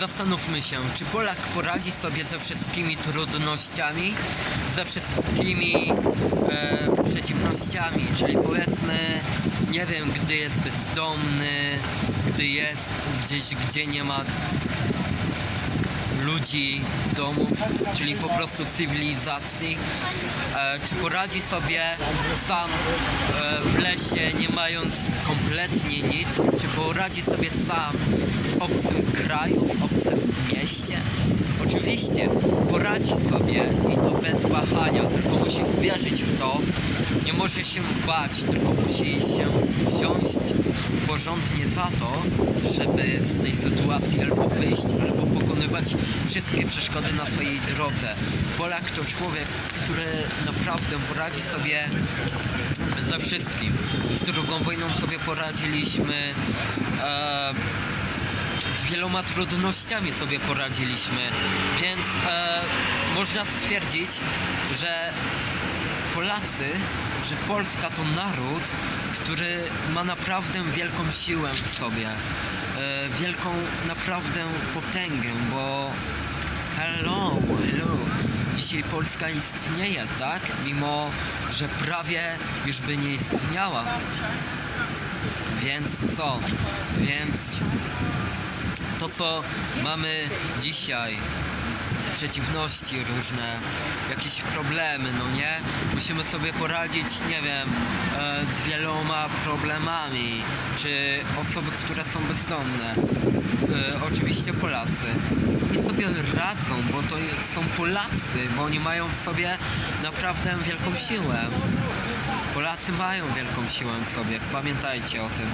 zastanówmy się, czy Polak poradzi sobie ze wszystkimi trudnościami, ze wszystkimi e, przeciwnościami, czyli powiedzmy, nie wiem, gdy jest bezdomny, gdy jest gdzieś, gdzie nie ma ludzi, domów, czyli po prostu cywilizacji. E, czy poradzi sobie sam e, w lesie, nie mając kompletnie nic? Czy poradzi sobie sam w obcym kraju, w obcym mieście? Oczywiście poradzi sobie i to bez wahania, tylko musi uwierzyć w to, nie może się bać, tylko musi się wziąć porządnie za to, żeby z tej sytuacji albo wyjść, albo pokonywać wszystkie przeszkody na swojej drodze. Polak to człowiek, który naprawdę poradzi sobie ze wszystkim. Z drugą wojną sobie poradziliśmy. E, z wieloma trudnościami sobie poradziliśmy, więc e, można stwierdzić, że Polacy, że Polska to naród, który ma naprawdę wielką siłę w sobie, wielką naprawdę potęgę, bo hello, hello, dzisiaj Polska istnieje, tak? Mimo, że prawie już by nie istniała. Więc co? Więc to, co mamy dzisiaj, przeciwności różne, jakieś problemy, no nie? Musimy sobie poradzić, nie wiem, e, z wieloma problemami, czy osoby, które są bezdomne. E, oczywiście Polacy. Oni sobie radzą, bo to są Polacy, bo oni mają w sobie naprawdę wielką siłę. Polacy mają wielką siłę w sobie, pamiętajcie o tym.